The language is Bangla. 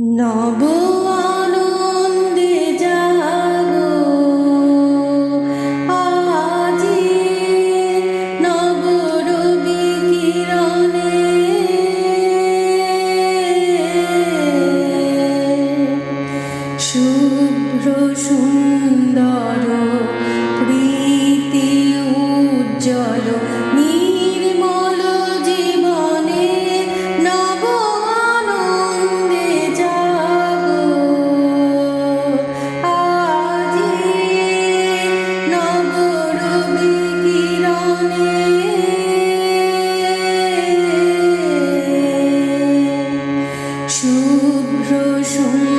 নব আনন্দে জাগো। আজি নব রবি কিরণে। শুভ্র সুন্দর কিরণে শুভ্র সুন্দর